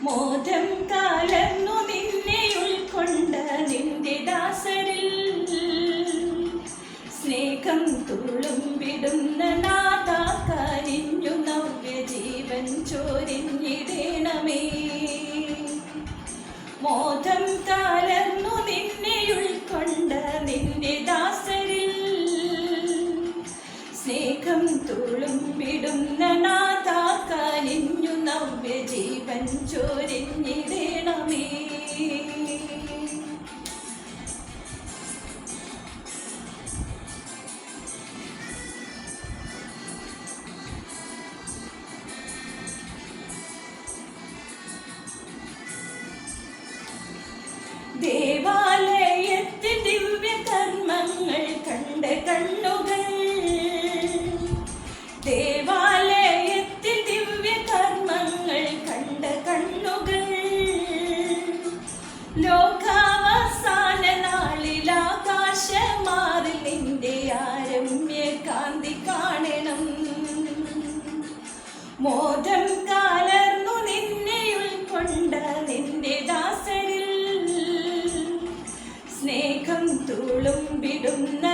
മോദം കാലന്നു നിന്നെ ഉൾക്കൊണ്ട നിന്റെ ദാസരിൽ. സ്നേഹം തുളുമ്പിടുന്ന നാഥ കരിഞ്ഞു നവ്യ ജീവൻ ചോരിഞ്ഞിടേണമേ. മോദം കാലന്നു നിന്നെ ഉൾക്കൊണ്ട നിന്റെ ദാസരിൽ. സ്നേഹം തുളുമ്പിടുന്ന നാഥ കരിഞ്ഞു നവ്യ ജീവൻ ചോരിഞ്ഞിടേണമേ ദേവാലയത്തിൽ ദിവ്യ കർമ്മങ്ങൾ ലോകാവസാന നാളിൽ ആകാശമാറിൽ നിന്റെ ആരമ്യ കാന്തി കാണണം. മോദം കാലർന്നു നിന്നെ ഉൾക്കൊണ്ട നിന്റെ ദാസരിൽ സ്നേഹം തുളുമ്പിടുന്ന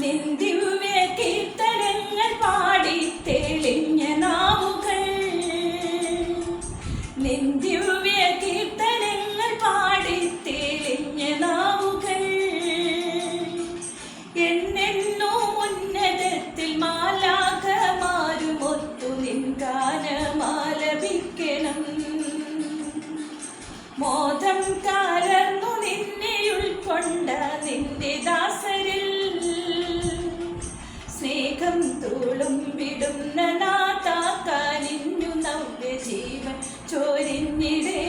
നിന്ദിവ്യ കീർത്തനങ്ങൾ പാടി തെളിഞ്ഞ നാവുകൾ. നിന്ദിവ്യ സ്നേഹം തുളുമ്പിടുന്ന നാഥാക്കാനിഞ്ഞു നവ്യ ജീവൻ ചോരിഞ്ഞിടേണമേ